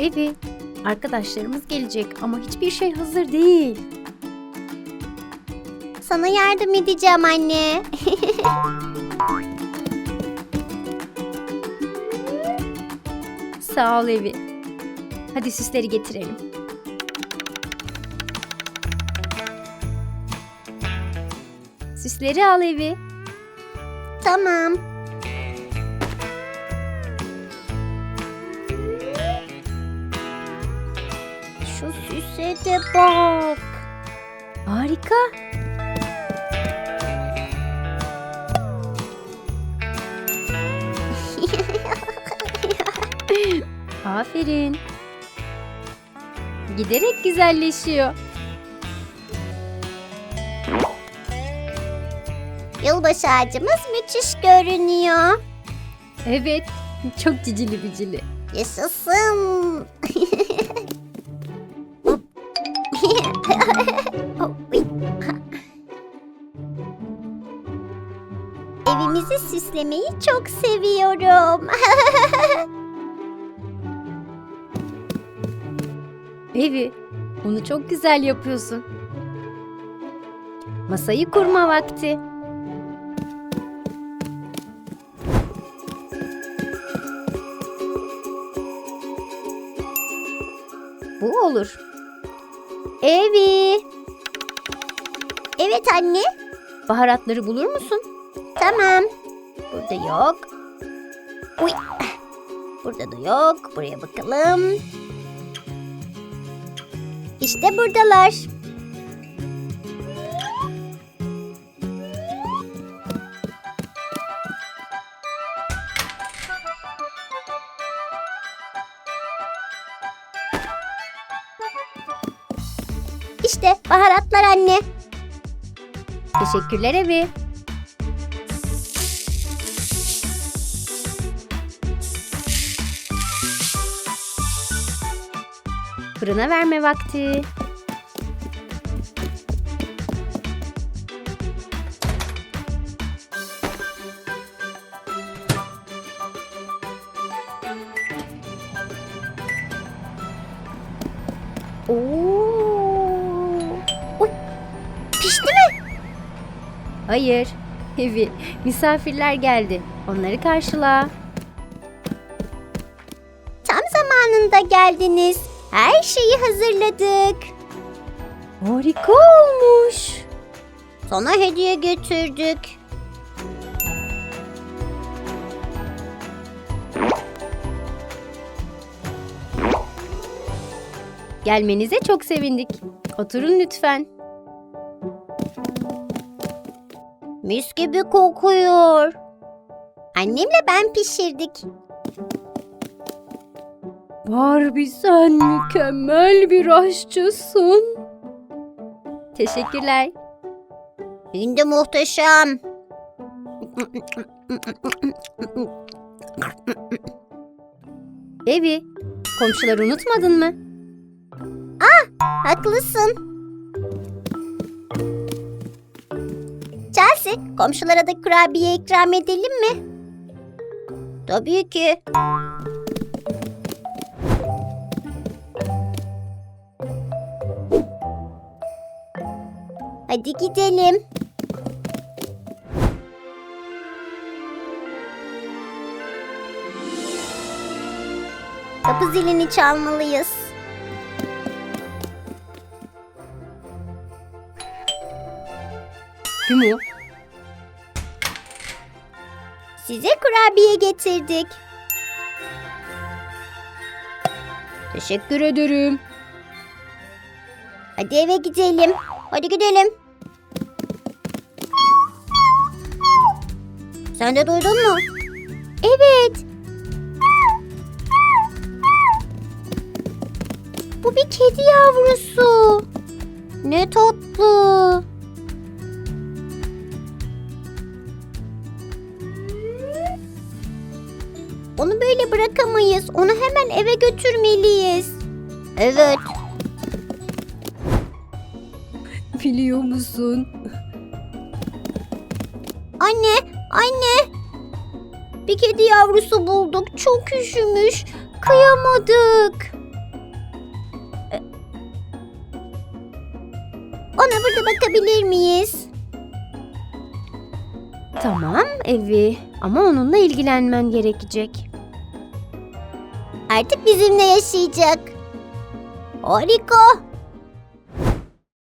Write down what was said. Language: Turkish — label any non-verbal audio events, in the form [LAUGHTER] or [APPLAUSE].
Evi, arkadaşlarımız gelecek ama hiçbir şey hazır değil. Sana yardım edeceğim anne. [LAUGHS] Sağ ol Evi. Hadi süsleri getirelim. Süsleri al Evi. tamam. Şu süse de bak. Harika. [LAUGHS] Aferin. Giderek güzelleşiyor. Yılbaşı ağacımız müthiş görünüyor. Evet, çok cicili bicili. Yaşasın. Evimizi süslemeyi çok seviyorum. [LAUGHS] Evi, bunu çok güzel yapıyorsun. Masayı kurma vakti. Bu olur. Evi. Evet anne. Baharatları bulur musun? Tamam. Burada yok. Uy. Burada da yok. Buraya bakalım. İşte buradalar. İşte baharatlar anne. Teşekkürler Evi. Fırına verme vakti. Oo. Pişti mi? Hayır. Evi, misafirler geldi. Onları karşıla. Tam zamanında geldiniz. Her şeyi hazırladık. Harika olmuş. Sana hediye getirdik. Gelmenize çok sevindik. Oturun lütfen. Mis gibi kokuyor. Annemle ben pişirdik. Barbie sen mükemmel bir aşçısın. Teşekkürler. Hindi muhteşem. Evi, komşuları unutmadın mı? Haklısın. Chelsea, komşulara da kurabiye ikram edelim mi? Tabii ki. Hadi gidelim. Kapı zilini çalmalıyız. Kim o? Size kurabiye getirdik. Teşekkür ederim. Hadi eve gidelim. Hadi gidelim. Sen de duydun mu? Evet. Bu bir kedi yavrusu. Ne tatlı. Onu böyle bırakamayız. Onu hemen eve götürmeliyiz. Evet. Biliyor musun? Anne, Anne. Bir kedi yavrusu bulduk. Çok üşümüş. Kıyamadık. E, Ona burada bakabilir miyiz? Tamam evi ama onunla ilgilenmen gerekecek. Artık bizimle yaşayacak. Harika.